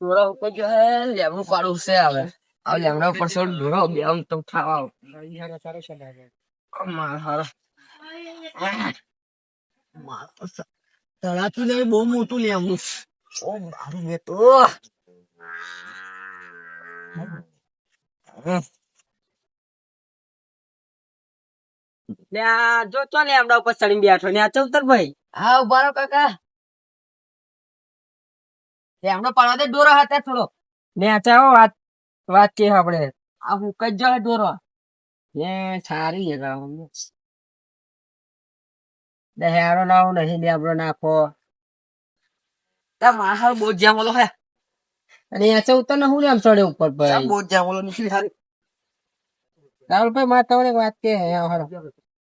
Dora ઉપર જો હે લેમડું પાડું છે હવે. આ લેમડા ઉપર સૌ ડોરો બે આમ તો ખાવા માર હારો માર તો સ- તળાતું નહીં બહુ મોટું લેમડું ઓ મારું મેં તો. જો ચો લેમડા ઉપર ચડીને બેઠો. ને આ ચૌતર ભાઈ. હા ઊભા રહો કાકા. લેમડો પાડવા દે ડોરો હતા થોડો. ને ચાવો વાત વાત કે આપણે. આ હું કઈ જો ડોરો ને સારી છે ગામ. દહેડો લાવો નહીં લેમડો નાખો. તા માર બોજ જામલો હે. અને આ ચૌતર ને હું આમ ચડે ઉપર ભાઈ? બોજ જામલો નીકળી હારી. રાહુલભાઈ માં તમને એક વાત કે હે હારો.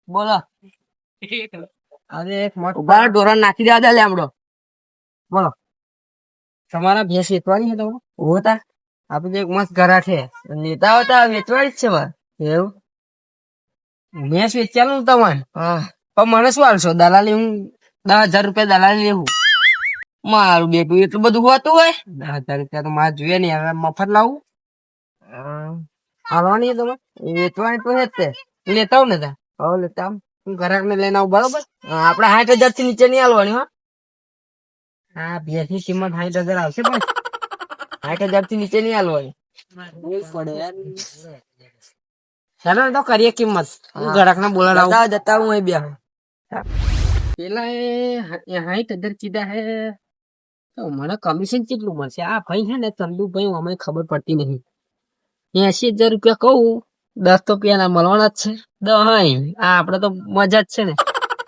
બોલો. અરે એક મોટું ઊભા ડોરા નાખી દેવા દે લેમડો તમારા ભેંસ વેચવાની છે તમારે? ઓ તા આપણે એક મસ્ત ઘરા છે. લેતા હોતા વેચવાની જ છે માર એવું? ભેંસ વેચવાનું તમારે? હા. પણ મને શું હાલશો? દલાલી હું દસ હજાર રૂપિયા દલાલી લેવું. મારું બેટું એટલું બધું હોતું હોય. દસ હજાર રૂપિયા તો મારે જોઈએ નહીં. હવે મફત લાવું. હાલવાની છે તમે વેચવાની તો હે જ તે. લેતા આવું ને તા. હવે લેતા આવ. હું ઘરાક ને લઈને આવું. બરોબર? આપડે સાઠ હજારથી નીચે નહીં હાલવાની હો. હા ભેંસની કિંમત સાઈઠ હજાર આવશે પણ સાઠ હજારથી નીચે નહીં હાલવાની ચાલો તો કરીએ કિંમત. હું ઘરાક ને બોલાવું જતા હું અહીં બે પેલા એ સાઈઠ હજાર કીધા હે. તો મને કમિશન કેટલું મળશે? આ ભાઈ છે ને ચંદુભાઈ અમે ખબર પડતી નહીં. એસી હજાર રૂપિયા કહું. દસ તો પેલા મળવાના જ છે. દસ આ આપડે તો મજા જ છે ને.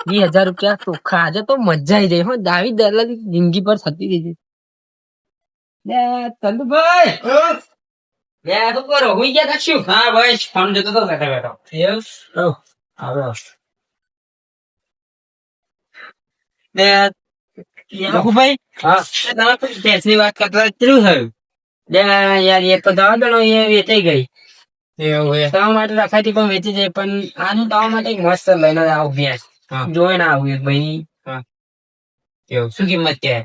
વીસ હજાર રૂપિયા તો આજે તો મજા આવી જાય. હો દાવી દલાલી જિંદગી પર થતી રહી છે લે ચંદુભાઈ બે તો કરો? હું ગયા તા શું? હા ભાઈ ફોન જતો તો બેઠા બેઠો. એવું? આવ્યો ને રઘુભાઈ હા. તમે કોઈ ભેંસની વાત કરતા કેટલું થયું? બે યાર એ તો દવા દણો એ વેચાઈ ગઈ. એવું તમારા માટે રખાતી પણ વેચી જાય પણ આનું દવા માટે મસ્ત લઈને આવું ભેંસ. હા. જોઈને આવું એક ભાઈ. એવું શું કિંમત કે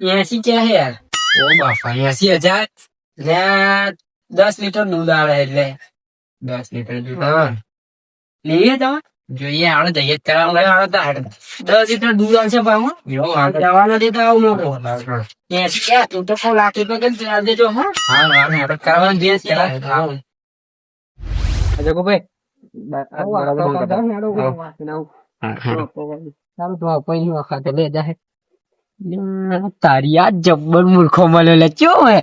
એસી ક્યાં છે યાર ઓ બાપા એસી હજાર? લે દસ લીટર દૂધ આવે એટલે. દસ લીટર દૂધ લઈએ તમે જોઈએ આપણે જઈએ જ કરાવ લઈ આવે તો હાડે. દસ લીટર દૂધ આવશે ભાવ એવું આગળ. દવા નથી તો આવું મોટો. એસી ક્યાં તું તો સો લાખ રૂપિયા કરી ચાર દેજો હા. હા હા કરવાનું જે છે હા જગુભાઈ તારી આ જબ્બર મૂર્ખો મળ્યો લે. ચો હે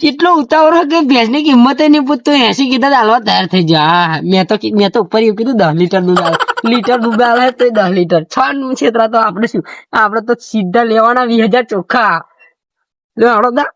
કેટલો ઉતાવળ કે ભેંસની કિંમત નહીં પૂછતો. એસી કીધા હાલવા તૈયાર થઈ જા. મેં તો મેં તો ઉપર એવું કીધું દસ લીટર દૂધ આવે. લીટર દૂધ આવે તો દસ લીટર. છ નું છેતરા તો આપણે શું? આપણે તો સીધા લેવાના વીસ હજાર ચોખ્ખા. લે દા.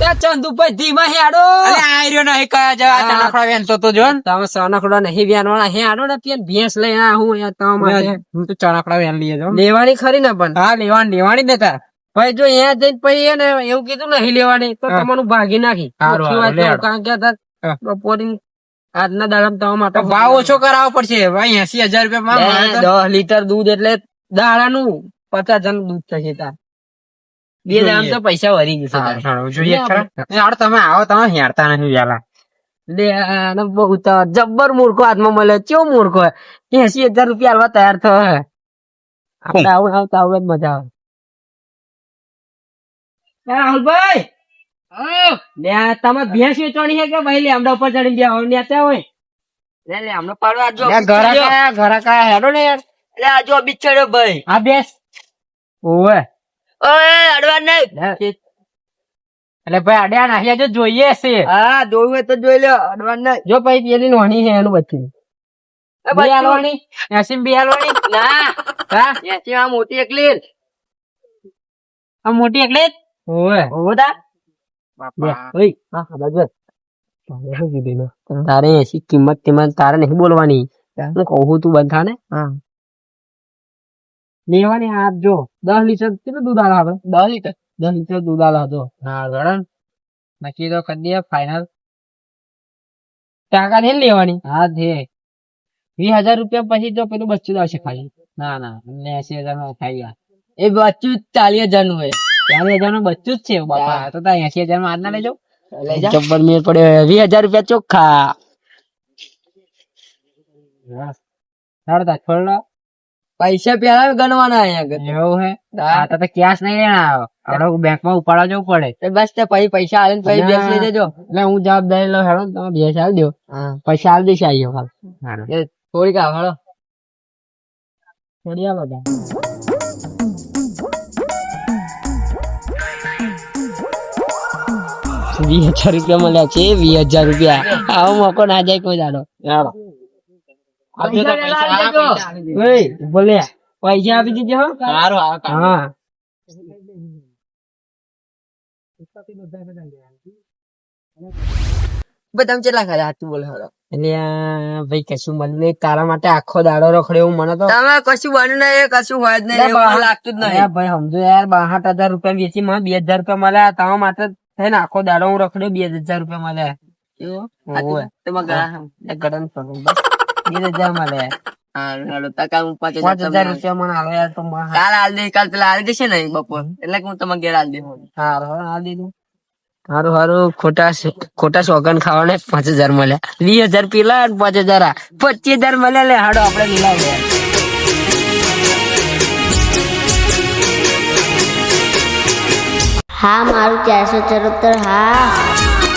ચંદુભાઈ ધીમા હેડો. અરે આ નહીં કયા જવા હા. તણખડા તો ને. તમે સનકડો નહીં વ્યાનવાળા હે આડો ને પેન ભેંસ લઈ આ હું અહીંયા તમારા માટે. હું તો ચણકડા વેન લઈએ જો લેવાની ખરી ને પણ. હા લેવાની લેવાની ને તાર. ભાઈ જો અહીંયા જઈને પછી એને એવું કીધું નહીં લેવાની તો તમારું ભાગી નાખી. કારણ કે હા. આજના દાડા તમારા માટે ભાવ ઓછો કરાવવો પડશે. ભાઈ એસી હજાર રૂપિયા દસ લીટર દૂધ એટલે દાડાનું પચાસ જણ દૂધ થશે તાર. બે. દામ તો પૈસા વરી જશે જોઈએ ખરા. તમે આવો તમે હેરતા નથી વેલા લે બહુ તો જબ્બર મૂર્ખો હાથમાં મળે ચેવો મૂર્ખો એસી હજાર રૂપિયા હાલવા તૈયાર થયો હે આપણે આવું આવું આવું જ મજા આવે. એ લે તમે ભેંસ વેચવાની છે કે ભાઈ? લેમડા ઉપર ચડી ગયા હોય ત્યાં હોય. લે લે હમણાં પાડવા આ જો. લે ઘરા કયા ઘરા કયા હેડો ને યાર. લે આ જો બિચારો ભાઈ. આ ભેંસ. ઓવે. ઓય અડવા નહીં. એટલે ભાઈ અડ્યા નાખ્યા જો જોઈએ છે. હા જોયું હોય તો જોઈ લો અડવા નહીં. જો ભાઈ પેલી નોની છે એનું બચ્ચું એ બે બચ્ચું. હાલવાની એસી બે હાલવાની ના. હા? એસી આ મોટી એકલી આ મોટી એટલે ઓવે. ઓવો તા. લે, ઓય, હા, હા, જ. તારે એસી કિંમત કિંમત તારે નહીં બોલવાની. હું. કહું તું બધા ને લેવાની આપ જો દસ લીટર કેટલું દૂધ આલે આપણે? દસ લીટર. દસ લીટર દૂધ આલે હતો હા ગણ નક્કી તો કરી દઈએ ફાઈનલ ટાકા છે લેવાની. હા છે વીસ હજાર રૂપિયા પછી તો પેલું બચ્ચું આવશે ખાલી. ના ના એસી હજારમાં ખાઈ ગયા એ બચ્ચું ચાલીસ હજારનું હોય. ચાલીસ હજારનું બચ્ચું જ છે બાપા. તો તાર એસી હજારમાં આજના લેજો. લઈ જબ્બર મેળ પડ્યો વીસ હજાર રૂપિયા ચોખ્ખા. સારું તાર છોડ લો. પૈસા પેલા ગણવાના અહીંયા એવું હે? આ તો કેશ નહીં લેણા આવ્યો આપડે બેંકમાં ઉપાડવા જવું પડે. બસ તે પછી પૈસા આવે પછી બેસ લઈ જજો એટલે હું જવાબદારી લઉં હેડો તમે બેસ આવી દો પૈસા આવી દઈશ આવીએ હાલ થોડીક આવ હાલો છોડી આલો વીસ હજાર રૂપિયા મળ્યા છે વીસ હજાર રૂપિયા. આવો મોકો ના જાય કોઈ હેડો. આપજો તો પૈસા પૈસા, લેલા હા, આવજો. પૈસા આલી દેજો. ઓય બોલે પૈસા આપી દીધો સારું આવે હા. બધા તમે ખાધા હાચું બોલો હાલો એટલે ભાઈ કશું મળ્યું નહીં. તારા માટે આખો દાડો રખડ્યો એવું મને તો. તમે કશું બન્યું નહીં કશું હોય જ નહીં લાગતું જ નહીં. ભાઈ સમજો યાર બાસઠ હજાર રૂપિયા વેચી મને બે હજાર રૂપિયા મળ્યા. તમારા માટે થઈને આખો દાડો હું રખડ્યો બે હજાર રૂપિયા મળ્યા. એવું? ગરમ હું પાંચ હજાર પાંચ તમને હજાર આલું. રૂપિયા મને આલો યાર તો કાલ આલ દે કાલ પેલા આલ દેશે ને બપોર એટલે હું તમારે ઘેર આલ દે હારું હારું દીધું હારું હારું ખોટા ખોટા સોગન ખાવાને પાંચ હજાર મળ્યા વીસ હજાર પેલા અને પાંચ હજાર આ પચીસ હજાર મળ્યા લે હાડો આપડે લીલા હા મારું ચારસો ચરોતર હા